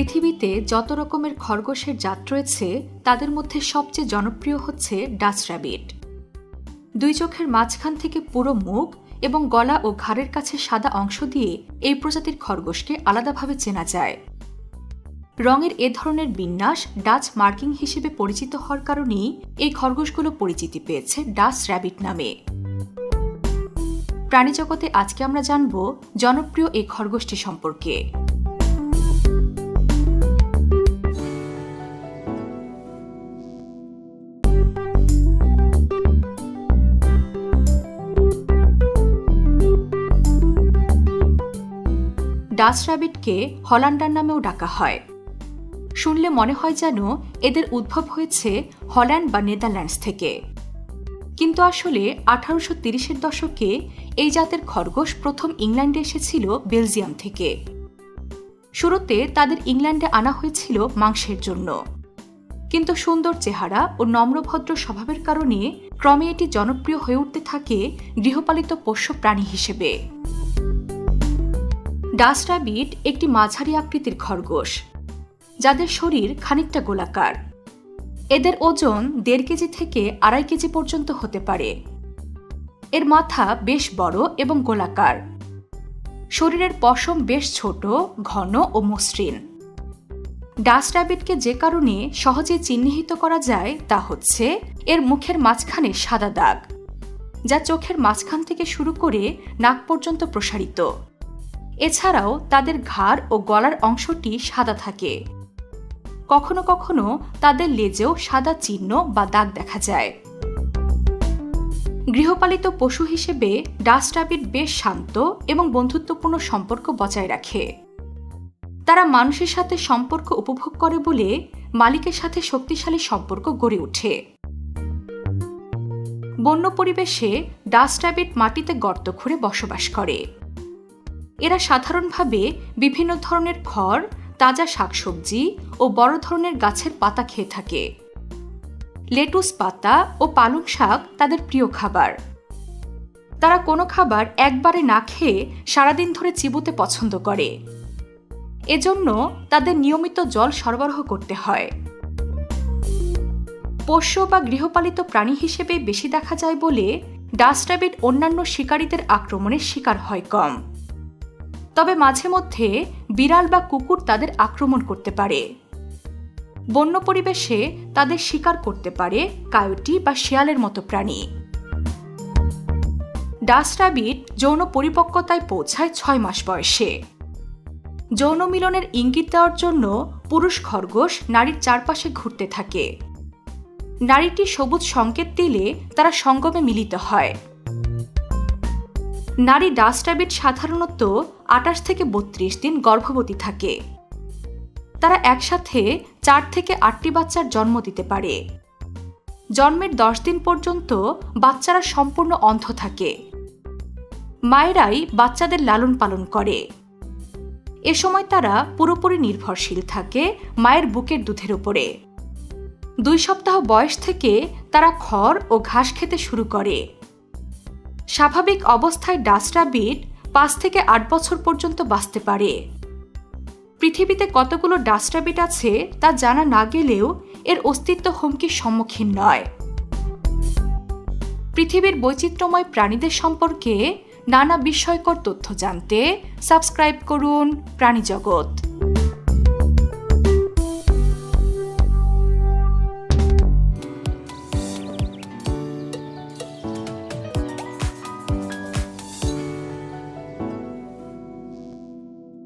পৃথিবীতে যত রকমের খরগোশের জাত রয়েছে, তাদের মধ্যে সবচেয়ে জনপ্রিয় হচ্ছে ডাচ র্যাবিট। দুই চোখের মাঝখান থেকে পুরো মুখ এবং গলা ও ঘাড়ের কাছে সাদা অংশ দিয়ে এই প্রজাতির খরগোশকে আলাদাভাবে চেনা যায়। রঙের এ ধরনের বিন্যাস ডাচ মার্কিং হিসেবে পরিচিত হওয়ার কারণেই এই খরগোশগুলো পরিচিতি পেয়েছে ডাচ র্যাবিট নামে। প্রাণীজগতে আজকে আমরা জানব জনপ্রিয় এই খরগোশটি সম্পর্কে। ডাচ র্যাবিটকে হল্যান্ডার নামেও ডাকা হয়। শুনলে মনে হয় যেন এদের উদ্ভব হয়েছে হল্যান্ড বা নেদারল্যান্ডস থেকে। কিন্তু আসলে আঠারোশো তিরিশের দশকে এই জাতের খরগোশ প্রথম ইংল্যান্ডে এসেছিল বেলজিয়াম থেকে। শুরুতে তাদের ইংল্যান্ডে আনা হয়েছিল মাংসের জন্য। কিন্তু সুন্দর চেহারা ও নম্রভদ্র স্বভাবের কারণে ক্রমে এটি জনপ্রিয় হয়ে উঠতে থাকে গৃহপালিত পোষ্য প্রাণী হিসেবে। ডাস র্যাবিট একটি মাঝারি আকৃতির খরগোশ, যাদের শরীর খানিকটা গোলাকার। এদের ওজন দেড় কেজি থেকে আড়াই কেজি পর্যন্ত হতে পারে। এর মাথা বেশ বড় এবং গোলাকার। শরীরের পশম বেশ ছোট, ঘন ও মসৃণ। ডাস র্যাবিটকে যে কারণে সহজে চিহ্নিত করা যায় তা হচ্ছে এর মুখের মাঝখানে সাদা দাগ, যা চোখের মাঝখান থেকে শুরু করে নাক পর্যন্ত প্রসারিত। এছাড়াও তাদের ঘাড় ও গলার অংশটি সাদা থাকে। কখনো কখনো তাদের লেজেও সাদা চিহ্ন বা দাগ দেখা যায়। গৃহপালিত পশু হিসেবে ডাস র্যাবিট বেশ শান্ত এবং বন্ধুত্বপূর্ণ সম্পর্ক বজায় রাখে। তারা মানুষের সাথে সম্পর্ক উপভোগ করে বলে মালিকের সাথে শক্তিশালী সম্পর্ক গড়ে ওঠে। বন্য পরিবেশে ডাস র্যাবিট মাটিতে গর্ত খুঁড়ে বসবাস করে। এরা সাধারণভাবে বিভিন্ন ধরনের খড়, তাজা শাকসবজি ও বড় ধরনের গাছের পাতা খেয়ে থাকে। লেটুস পাতা ও পালং শাক তাদের প্রিয় খাবার। তারা কোনো খাবার একবারে না খেয়ে সারাদিন ধরে চিবুতে পছন্দ করে। এজন্য তাদের নিয়মিত জল সরবরাহ করতে হয়। পোষ্য বা গৃহপালিত প্রাণী হিসেবে বেশি দেখা যায় বলে ডাস্ট্যাবিট অন্যান্য শিকারীদের আক্রমণের শিকার হয় কম। তবে মাঝে মধ্যে বিড়াল বা কুকুর তাদের আক্রমণ করতে পারে। বন্য পরিবেশে তাদের শিকার করতে পারে কায়োটি বা শিয়ালের মতো প্রাণী। ডাস যৌন পরিপক্কতায় পৌঁছায় ছয় মাস বয়সে। যৌন মিলনের ইঙ্গিত দেওয়ার জন্য পুরুষ খরগোশ নারীর চারপাশে ঘুরতে থাকে। নারীটি সবুজ সংকেত দিলে তারা সঙ্গমে মিলিত হয়। নারী ডাস্টাবিট সাধারণত আটাশ থেকে বত্রিশ দিন গর্ভবতী থাকে। তারা একসাথে চার থেকে আটটি বাচ্চার জন্ম দিতে পারে। জন্মের দশ দিন পর্যন্ত বাচ্চারা সম্পূর্ণ অন্ধ থাকে। মায়েরাই বাচ্চাদের লালন পালন করে। এ সময় তারা পুরোপুরি নির্ভরশীল থাকে মায়ের বুকের দুধের উপরে। দুই সপ্তাহ বয়স থেকে তারা খড় ও ঘাস খেতে শুরু করে। স্বাভাবিক অবস্থায় ডাস্টাবিট পাঁচ থেকে আট বছর পর্যন্ত বাঁচতে পারে। পৃথিবীতে কতগুলো ডাস্টাবিট আছে তা জানা না গেলেও এর অস্তিত্ব হুমকির সম্মুখীন নয়। পৃথিবীর বৈচিত্র্যময় প্রাণীদের সম্পর্কে নানা বিস্ময়কর তথ্য জানতে সাবস্ক্রাইব করুন প্রাণীজগৎ।